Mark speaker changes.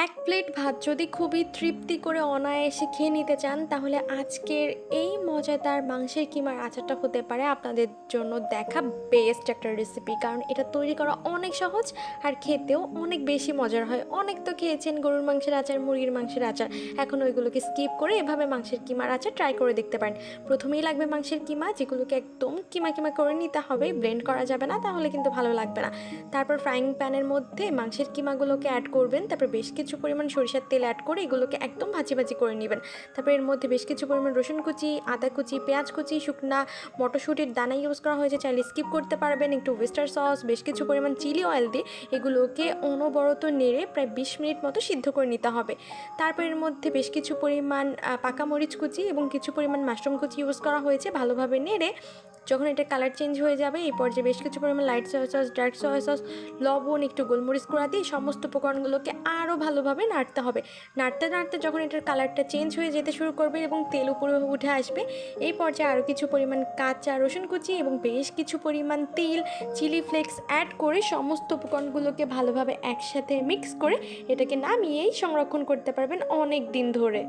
Speaker 1: এক প্লেট ভাত যদি খুবই তৃপ্তি করে অনায়াসে খেয়ে নিতে চান, তাহলে আজকের এই মজাদার মাংসের কিমার আচারটা হতে পারে আপনাদের জন্য দেখা বেস্ট একটা রেসিপি কারণ এটা তৈরি করা অনেক সহজ আর খেতেও অনেক বেশি মজার হয়। অনেক তো খেয়েছেন গরুর মাংসের আচার, মুরগির মাংসের আচার। এখন ওইগুলোকে স্কিপ করে এভাবে মাংসের কিমার আচার ট্রাই করে দেখতে পারেন। প্রথমেই লাগবে মাংসের কিমা, যেগুলোকে একদম কিমা কিমা করে নিতে হবে ব্লেন্ড করা যাবে না, তাহলে কিন্তু ভালো লাগবে না। তারপর ফ্রাইং প্যানের মধ্যে মাংসের কিমাগুলোকে অ্যাড করবেন, তারপর বেশ কিছু পরিমাণ সরিষার তেল অ্যাড করে এগুলোকে একদম ভাজি ভাজি করে নেবেন। তারপর এর মধ্যে বেশ কিছু পরিমাণ রসুন কুচি, আদা কুচি, পেঁয়াজ কুচি, শুকনা মটরশুঁটির দানা ইউজ করা হয়েছে, চাইলে স্কিপ করতে পারবেন। একটু ওয়েস্টার সস বেশ কিছু পরিমাণ চিলি অয়েল দিয়ে এগুলোকে অনবরত নেড়ে প্রায় বিশ মিনিট মতো সিদ্ধ করে নিতে হবে। তারপর এর মধ্যে বেশ কিছু পরিমাণ পাকা মরিচ কুচি এবং কিছু পরিমাণ মাশরুম কুচি ইউজ করা হয়েছে। ভালোভাবে নেড়ে যখন এটা কালার চেঞ্জ হয়ে যাবে, এই পর্যায়ে বেশ কিছু পরিমাণ light soya sauce dark soya sauce লবণ, একটু গোলমরিচ গুঁড়া দিয়ে সমস্ত উপকরণগুলোকে আরও ভালোভাবে নাড়তে হবে। নাড়তে নাড়তে যখন এটার কালারটা চেঞ্জ হয়ে যেতে শুরু করবে এবং তেল উপরে উঠে আসবে, এই পর্যায়ে আরও কিছু পরিমাণ কাঁচা রসুন কুচি এবং বেশ কিছু পরিমাণ তেল চিলি ফ্লেক্স অ্যাড করে সমস্ত উপকরণগুলোকে ভালোভাবে একসাথে মিক্স করে এটাকে নামিয়েই সংরক্ষণ করতে পারবেন অনেক দিন ধরে।